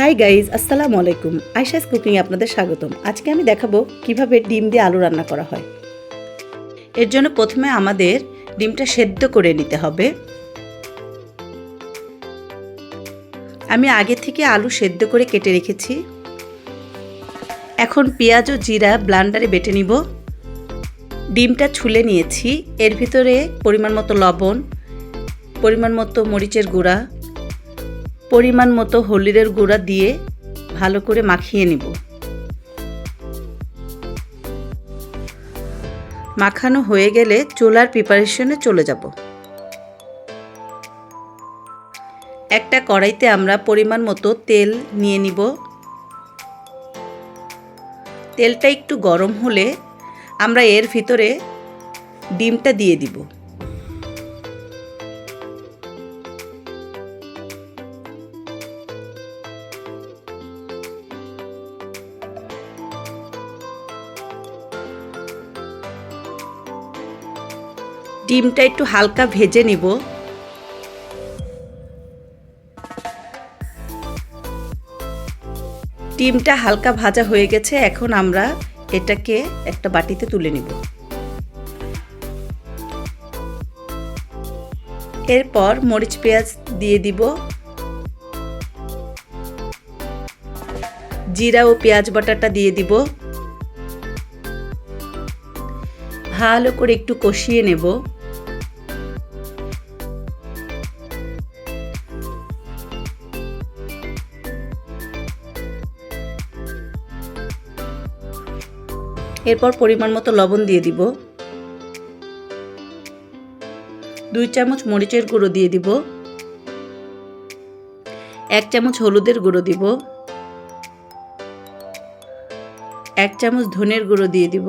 Hi guys আসসালামু আলাইকুম আইসাস কুকিংয়ে আপনাদের স্বাগতম। আজকে আমি দেখাবো কীভাবে ডিম দিয়ে আলু রান্না করা হয়। এর জন্য প্রথমে আমাদের ডিমটা সেদ্ধ করে নিতে হবে। আমি আগে থেকে আলু সেদ্ধ করে কেটে রেখেছি। এখন পেঁয়াজ ও জিরা ব্লান্ডারে বেটে নিব। ডিমটা ছুলে নিয়েছি। এর ভিতরে পরিমাণ মতো লবণ, পরিমাণ মতো মরিচের গুঁড়া পরিমাণ মতো হলুদের গুঁড়া দিয়ে ভালো করে মাখিয়ে নিব। মাখানো হয়ে গেলে চোলার প্রিপারেশনে চলে যাব। একটা কড়াইতে আমরা পরিমাণ মতো তেল নিয়ে নিব। তেলটা একটু গরম হলে আমরা এর ভিতরে ডিমটা দিয়ে দিব। ডিমটা একটু হালকা ভেজে নিব। ডিমটা হালকা ভাজা হয়ে গেছে, এখন আমরা এটাকে একটা বাটিতে তুলে নিব। এরপর মরিচ পেঁয়াজ দিয়ে দিব। জিরা ও পেঁয়াজ বাটাটা দিয়ে দিব। ভালো করে একটু কষিয়ে নেব। এরপর পরিমাণ মতো লবণ দিয়ে দিব। দুই চামচ মরিচের গুঁড়ো দিয়ে দিব। এক চামচ হলুদের গুঁড়ো দিব। এক চামচ ধনের গুঁড়ো দিয়ে দিব।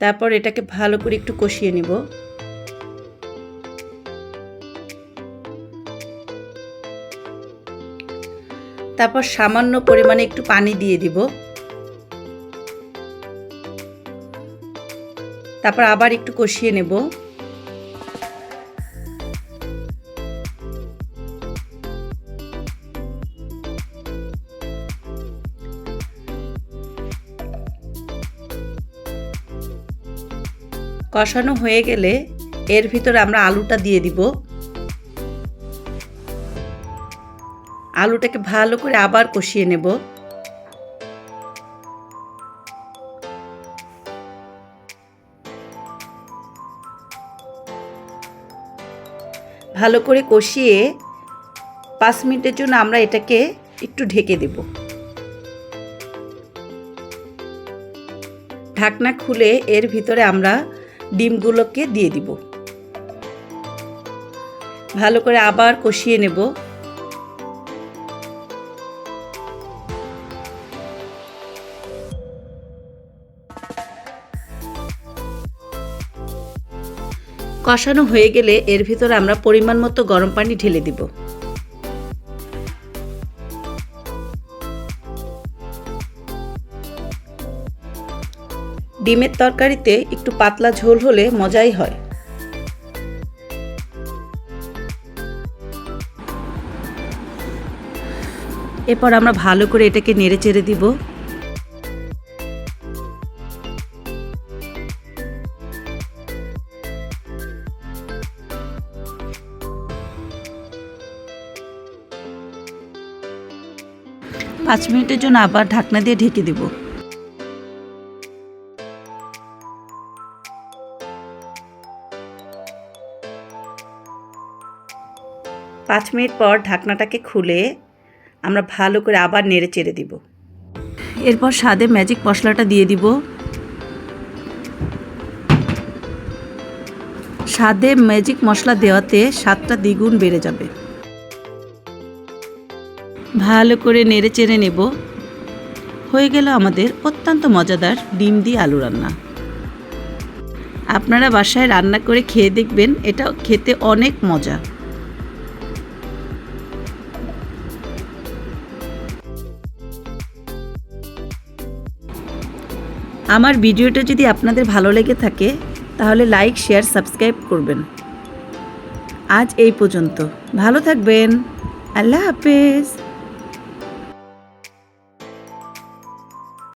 তারপর এটাকে ভালো করে একটু কষিয়ে নিব। তারপর সামান্য পরিমাণে একটু পানি দিয়ে দিব। তারপর আবার একটু কষিয়ে নেব। কষানো হয়ে গেলে এর ভিতরে আমরা আলুটা দিয়ে দিব। আলুটাকে ভালো করে আবার কষিয়ে নেব। ভালো করে কষিয়ে পাঁচ মিনিটের জন্য আমরা এটাকে একটু ঢেকে দেব। ঢাকনা খুলে এর ভিতরে আমরা ডিমগুলোকে দিয়ে দিব। ভালো করে আবার কষিয়ে নেব। কষানো হয়ে গেলে এর ভিতরে আমরা পরিমাণ মতো গরম পানি ঢেলে দিব। ডিমের তরকারিতে একটু পাতলা ঝোল হলে মজাই হয়। এরপর আমরা ভালো করে এটাকে নেড়ে চেড়ে দিব। পাঁচ মিনিটের জন্য আবার ঢাকনা দিয়ে ঢেকে দেব। পাঁচ মিনিট পর ঢাকনাটাকে খুলে আমরা ভালো করে আবার নেড়ে চেড়ে দিব। এরপর স্বাদে ম্যাজিক মশলাটা দিয়ে দিব। স্বাদে ম্যাজিক মশলা দেওয়াতে স্বাদটা দ্বিগুণ বেড়ে যাবে। ভালো করে নেড়ে চেড়ে নেব। হয়ে গেল আমাদের অত্যন্ত মজাদার ডিম দিয়ে আলু রান্না। আপনারা বাসায় রান্না করে খেয়ে দেখবেন এটা খেতে অনেক মজা। আমার ভিডিওটা যদি আপনাদের ভালো লেগে থাকে, তাহলে লাইক, শেয়ার, সাবস্ক্রাইব করবেন। আজ এই পর্যন্ত। ভালো থাকবেন। আল্লাহ হাফেজ।